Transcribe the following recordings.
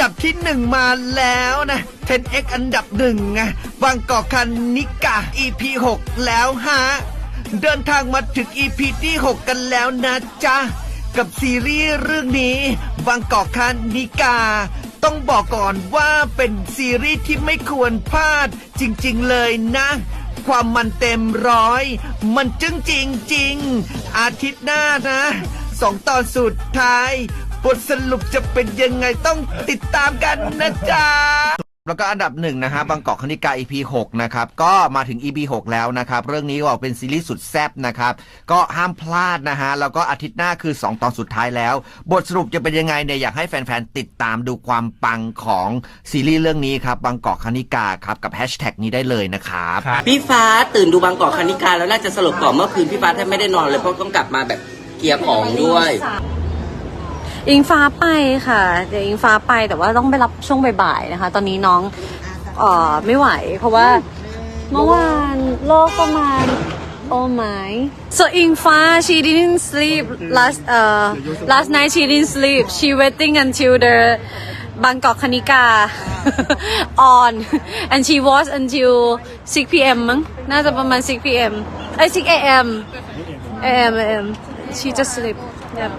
ดับที่หนึ่งมาแล้วนะ 10x อันดับหนึ่งไงบางกอกคันนิกา EP 6 แล้วฮะ เดินทางมาถึง EP ที่ 6 กันแล้วนะจ๊ะ กับซีรีส์เรื่องนี้ บางกอกคันนิกา ต้องบอกก่อนว่าเป็นซีรีส์ที่ไม่ควรพลาดจริงๆเลยนะความมันเต็มร้อย มันจึงจริงจริงๆอาทิตย์หน้านะ สองตอนสุดท้าย บทสรุปจะเป็นยังไงต้องติดตามกันนะจ๊ะ แล้วก็อันดับหนึ่งนะฮะบางกอกคณิกา EP 6 นะครับ ก็มาถึง EP 6 แล้วนะครับ เรื่องนี้ก็บอกเป็นซีรีส์สุดแซ่บนะครับ ก็ห้ามพลาดนะฮะ แล้วก็อาทิตย์หน้าคือ 2 ตอนสุดท้ายแล้ว บทสรุปจะเป็นยังไงเนี่ยอยากให้แฟน ๆ ติดตามดูความปังของซีรีส์เรื่องนี้ครับบางกอกคณิกาครับกับแฮชแท็กนี้ได้เลยนะครับ พี่ฟ้าตื่นดูบางกอกคณิกาแล้วน่าจะสลบก่อนเมื่อคืนพี่ฟ้าแทบไม่ได้นอนเลยเพราะต้องกลับมาแบบเกียร์ของด้วย อิงฟ้าไปค่ะ เดี๋ยวอิงฟ้าไปแต่ว่าต้องไปรับช่วงบ่ายๆนะคะ ตอนนี้น้องเอ่อไม่ไหว เพราะว่าเมื่อวานโลกประมาณ oh my so อิงฟ้า she didn't sleep last uh last night she didn't sleep she waiting until the Bangkok Kanika on and she watched until 6 p.m. มั้งน่าจะประมาณ 6 p.m. เอ้6 a.m. a.m. a.m. she just sleep yep.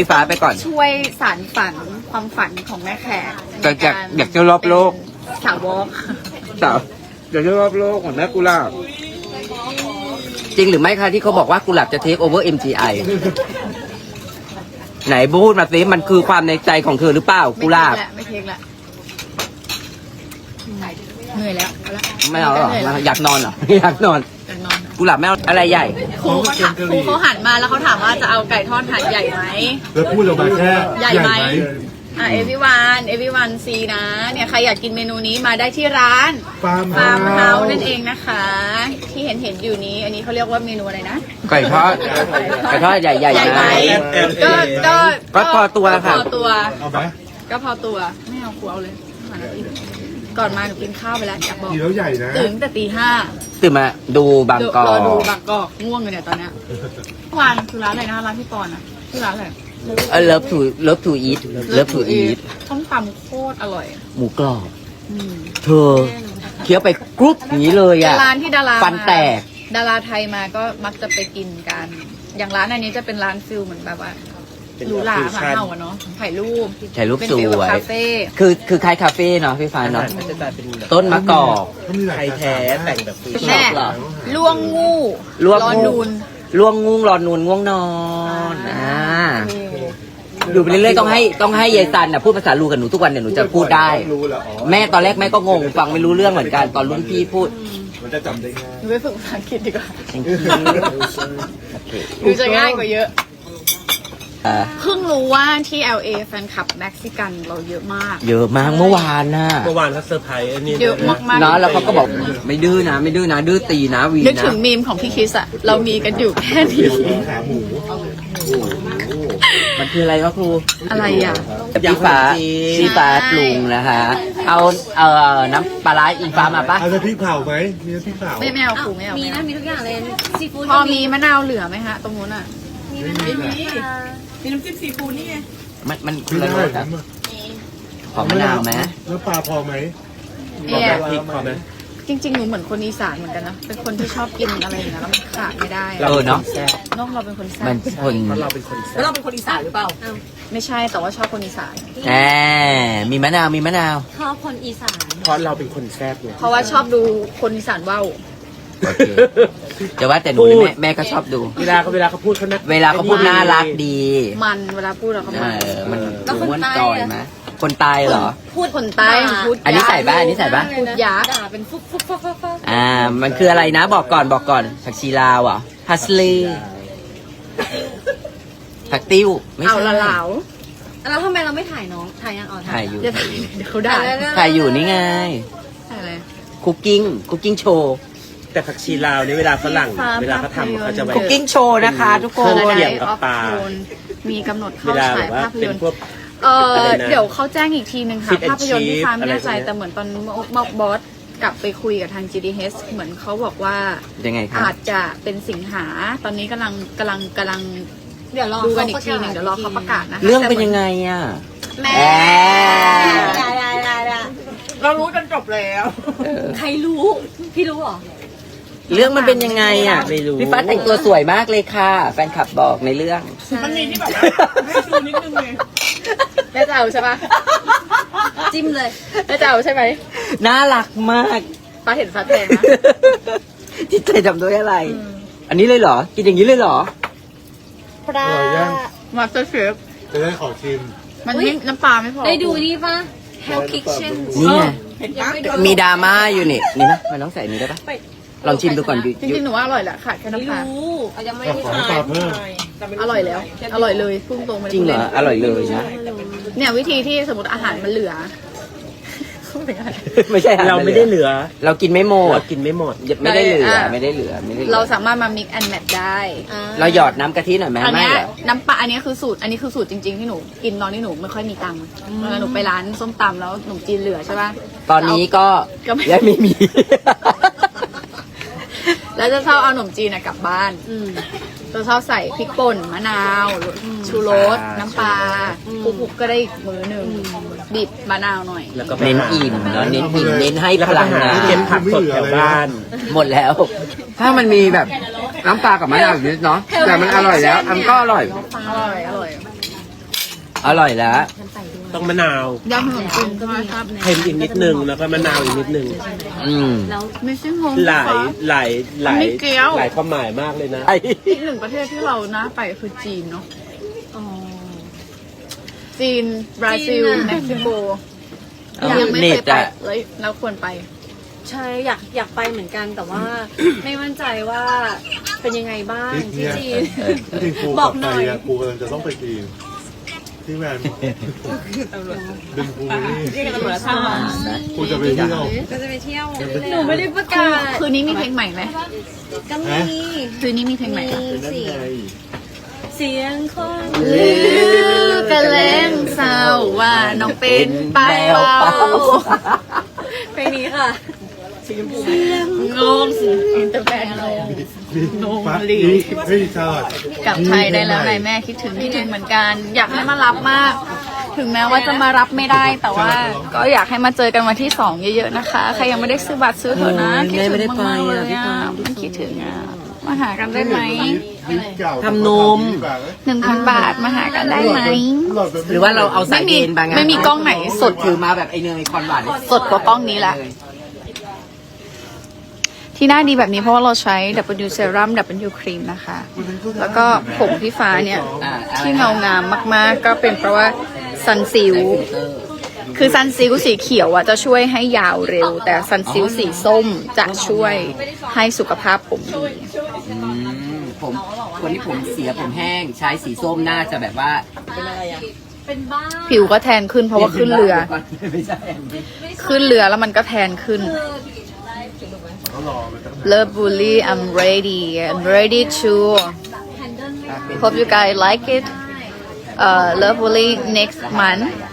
พี่ฟ้าไปก่อน ช่วยสารฝันความฝันของแม่แขกอยากอยากอยากจะรอบโลก สาวอล์กสาวอยากจะรอบโลกของแม่กุหลาบจริงหรือไม่คะที่เขาบอกว่ากุหลาบจะเทคโอเวอร์ MGI ไหนพูดมาสิมันคือความในใจของเธอหรือเปล่ากุหลาบ ไม่เทคละเหนื่อยแล้วเอาละไม่เอาหรอเหนื่อยแล้วอยากนอนเหรอ อยากนอนอยา กนอนกุหลาบไม่เอาอะไรใหญ่ ครูเขาถามครูเขาหันมาแล้วเขาถามว่าจะเอาไก่ทอดหันใหญ่ไหม แล้วพูดออกมาแค่ใหญ่ไหม อะเอวิวันเอวิวันซีนะ เนี่ยใครอยากกินเมนูนี้มาได้ที่ร้านฟาร์มฟาร์มเฮาส์นั่นเองนะคะ ที่เห็นเห็นๆอยู่นี้ อันนี้เขาเรียกว่าเมนูอะไรนะ ไก่ทอด ไก่ทอดใหญ่ๆใหญ่ไหมนะก็ก็ก็พอตัวค่ะ พอตัว เอาไหม ก็พอตัว ไม่เอาครูเอาเลยหาอะไรกิน ก่อนมาหนูกินข้าวไปแล้วอยากบอกทีแล้วใหญ่นะ ตื่นตั้งแต่ตีห้าตื่นมาดูบางกอรอดูบางกอกง่วงเลยเนี่ยตอนเนี้ยเมื่อวานคือร้านอะไรนะร้านพี่ปอนอะชื่อร้านอะไรเออ love to love to eat love to eat ต้มตำโคตรอร่อย หมูกรอบอืมเธอเคี้ยวไปกรุ๊ปอย่างนี้เลยเป็นอะร้านที่ดาราฟันแตกดาราไทยมาก็มักจะไปกินกัน อย่างร้านอันนี้จะเป็นร้านฟิลเหมือนแบบว่า หรูหราหมาเห่าอะเนาะถ่ายรูปถ่ายรูปเป็นสฟิลวแบบย คาเฟ่คือคือคล้ายคาเฟ่เนาะพี่ฟ้าเนาะต้นมะกอกเขามีหลายแท้แต่งแบบแม่ล่วงงูล่วงร้อนงูนูนล่วงงูรอนนูนง่วงนอนอ่าอยู่ไปเรื่อยๆต้องให้ต้องให้ยายซันน่ะพูดภาษาลูกับหนูทุกวันเนี่ยหนูจะพูดได้ รู้เหรออ๋อแม่ตอนแรกแม่ก็งงฟังไม่รู้เรื่องเหมือนกันตอนรุ่นพี่พูด มันจะจำได้ง่ายหนูไปฝึกภาษาอังกฤษดีกว่า thank you หนูจะง่ายกว่าเยอะ เอ่อเพิ่งรู้ว่าที่ LA แฟนคลับเม็กซิกันเราเยอะมาก เยอะมากเมื่อวานน่ะเมื่อวานเขาเซอร์ไพรส์อันนี้เยอะมากๆเนาะแล้วเขาก็บอกไม่ดื้อนะ ไม่ดื้อนะ ดื้อตีนะวีนึกนะ ถึงมีมของพี่คริสอะเรามีกันอยู่แค่นี้ขาหมูมันคืออะไรวะครูอะไรอะพี่ฟ้าพี่ฟ้าปรุงนะคะเอาเอ่อน้ำปลาร้าอิงฟ้ามาปะเอาจะพริกเผาไหมมีน้ำพริกเผาไม่ไม่เอาครูไม่เอามีมีนะมีทุกอย่างเลยซีฟู้ดพอมีมะนาวเหลือไหมฮะ ตรงนู้นอะมั นมันคือไม่อะไรได้รสอะขอมะนาวไหมแล้วปลาพอไหมเนี่ยพริกพอไหมจริงๆ หนูเหมือนคนอีสานเหมือนกันนะ เป็นคนที่ชอบกินอะไรอย่างเงี้ยแล้วมันขาดไม่ได้เออเนาะนอกเราเป็นคนแซ่มันบคนเพราะเราเป็นคนแซ่บเราเป็นคนอีสานหรือเปล่า ไม่ใช่แต่ว่าชอบคนอีสานแหมมีมะนาวมีมะนาวชอบคนอีสานเพราะเราเป็นคนแซ่บไงเพราะว่าชอบดูคนอีสานว่าว โอเคจะว่าแต่หนูนี่แม่แม่ก็ชอบดู เวลาเขาเวลาเขาพูดเขาน่เวลาเขาพูดน่ารักดีมันเวลาพูดเราก็เอมัน อมันแล้วคนม้วนใต้จอยอะ ไหมคนตายเหรอ พูดคนใต้พูดอันนี้ใส่บ้าอันนี้ใส่บ้าพูดยาด่าเป็นฟุ๊บฟุ๊บฟุ๊บฟุ๊บฟุ๊บอ่า มันคืออะไรนะบอกก่อนบอกก่อนผักชีลาวเหรอะฮัสลีผักติ้วไม่เอาใช่ละเหลาแล้วทำไมเราไม่ถ่ายน้อง ถ่ายยังอ๋อถ่ายอยู่เดี๋ยวเดี๋ยวเขาด่าถ่ายอยู่นี่ไง ถ่ายอะไรคุกกิ้งคุกกิ้งโชว์ แต่ผักชีลาวนี่เวลาฝรั่ง เวลาเขาทำเขาจะไว้คุกกิ้งโชว์นะคะ ทุกคนเกี่ยวกับปลา มีกำหนดเวเข้าลาฉาแบยบว่าภาพเป็ยนนตร์พวก เอออะไรนะเดี๋ยวเขาแจ้งอีกทีนึงค่ะ Fit and ภาพยนตร์ที่ Cheap ฟ้าไม่แน่ใจ อะไรพวกเนี้ย แต่เหมือนตอนบอกบอสกลับไปคุยกับทาง GDH เหมือนเขาบอกว่า ยังไงคะอาจจะเป็นสิงหา ตอนนี้กำลังกำลังกำลังเดี๋ยวรอดูกันอีกทีหนึ่งเดี๋ยวรอเขาประกาศนะคะเรื่องเป็นยังไงอะ แม่แหมได้ได้ได้ได้เรารู้กันจบแล้ว ใครรู้ พี่รู้เหรอ เรื่องมันเป็นยังไงอะ ไม่รู้ พี่ฟ้าแต่งตัวสวยมากเลยค่ะ แฟนคลับบอกในเรื่อง มันมีที่แบบให้ดูนิดนึงเลยแม่เจ้าใช่ปะจิ้มเลยแม่เจ้าใช่ไหมน่ารักมาก ฟ้าเห็นฟ้าแทงนะจิตใจทำด้วยอะไร อันนี้เลยเหรอ กินอย่างนี้เลยเหรอปลาอร่อยยัง มาสเตอร์เชฟจะได้ขอชิมมันไม่น้ำปลาไม่พอได้ดูนี่ปะ Hell Kitchen นี่ไงเห็นปะมีดราม่าอยู่นี่ นี่ไหมมันต้องใส่นี้ได้ปะ ลองชิมดูก่อนยูจริงๆหนูว่าอร่อยแหละขาดแค่ไม่น้ำปลารู้ยังไม่ขอได้ขอทาน้ำปลานเพิ่มอร่อยแล้ว อร่อยเลยพุ่งตรงไปจริงเหรอ อร่อยเลยนะ เนี่ยวิธีที่สมมติอาหารมันเหลือ ไม่ใช่อหเราไม่ได้เหลือเรากินไม่หมดเรากินไม่หมดไม่ได้เหลืออะไม่ได้เหลือ ไม่ได้เหลือเราสามารถมา mix and match ได้เราหยอดน้ำกะทิหน่อยไหมอันไม่เนี้ยเหรอ น้ำปลาอันเนี้ยคือสูตรอันนี้คือสูตรจริง ๆ ที่หนูกินตอนที่หนูไม่ค่อยมีตังค์เวลาหนูไปร้านส้มตำแล้วหนูจีนเหลือใช่ป่ะตอนนี้ก็ก็ไม่ ยังไม่มี แล้วจะชอบเอาขนมจีนอะกลับบ้าน อืมจะชอบใส่พริกป่นมะนาวชูรส น้ำปลาคลุกๆก็ได้อีกมือหนึ่งบีบมะนาวหน่อย แล้วก็ไปเน้นหาอิ่มเนาะเน้นอิ่มเน้นให้แล้วพก็ไปลังหางานที่เก็บผักสดแถวบ้าน หมดแล้ว ถ้ามันมีแบบน้ำปลากับมะนาวอยู่นิดเนาะแต่มันอร่อยแล้วอันก็อร่อย อร่อย อร่อย อร่อยแล้ว ต้องมะนาว ยำขนมจีนก็ชอบเค็มอีกนิดนึงแล้วก็มะนาวอีกนิดนึง อืมไม่ใช่งงหลายหลายหลายไม่เกี่ยวหลายความหมายมากเลยนะ อีกหนึ่งประเทศที่เราน่าไปคือจีนเนาะอ๋อจีน บราซิลจีนอะเม็กซิโกเอายังไม่เน็เคตยไปอะ เลยเราควรไป ใช่อยากอยากไปเหมือนกันแต่ว่า ไม่มั่นใจว่าเป็นยังไงบ้างที่จีน จริงๆกูบกอลักบหไปน่อยอะกูกำลังจะต้องไปจีน ที่แมนดึงกูไปนี่กูจะไปเที่ยวก็จะไปเที่ยวจะไปหนูไม่ได้ประกาศคืนนี้มีเพลงใหม่ไหมก็มีคืนนี้มีเพลงใหม่ปะมีนั่นสิไงเสียงคนลือกระเลงเศร้าว่าน้องเป็นไปเบาเพลงนี้ค่ะงงอินเตอร์แฟนงงโน ฟ้าลีเฮ้ยชาติกลับไทยได้แล้วไงแม่คิดถึงคิดถึงเหมือนกัน อยากให้มารับมาก ถึงแม้ว่าจะมารับไม่ได้แต่ว่า ก็อยากให้มาเจอกันวันที่สองเยอะๆนะคะ ใครยังไม่ได้ซื้อบัตรซื้อเถอะนะคิดถึงมากๆเลยอะมันคิดถึงอะมาหากันได้ไหมทำนมหนึ่งพันบาทมาหากันได้ไหมหรือว่าเราเอาสายเกณฑ์บางงานไม่มีกล้องไหนสดถือมาแบบไอเนยคอนหวานสดกว่ากล้องนี้แหละ ที่หน้าดีแบบนี้เพราะว่าเราใช้ W Serum W Cream นะคะ แล้วก็ผมพี่ฟ้าเนี่ยอ่าที่เงางามมากๆ ก็เป็นเพราะว่าซันซิลคือซันซิลสีเขียวอะจะช่วยให้ยาวเร็ว แต่ซันซิลสีส้มจะช่วยให้สุขภาพผมดีอืมผมคนที่ผมเสียผมแห้งใช้สีส้มน่าจะแบบว่าเป็นบ้าผิวก็แทนขึ้นเพราะว่าขึ้นเรือ ไม่ใช่ขึ้นเรือแล้วมันก็แทนขึ้น Love Bully I'm ready. I'm ready to hope you guys like it. Uh, next month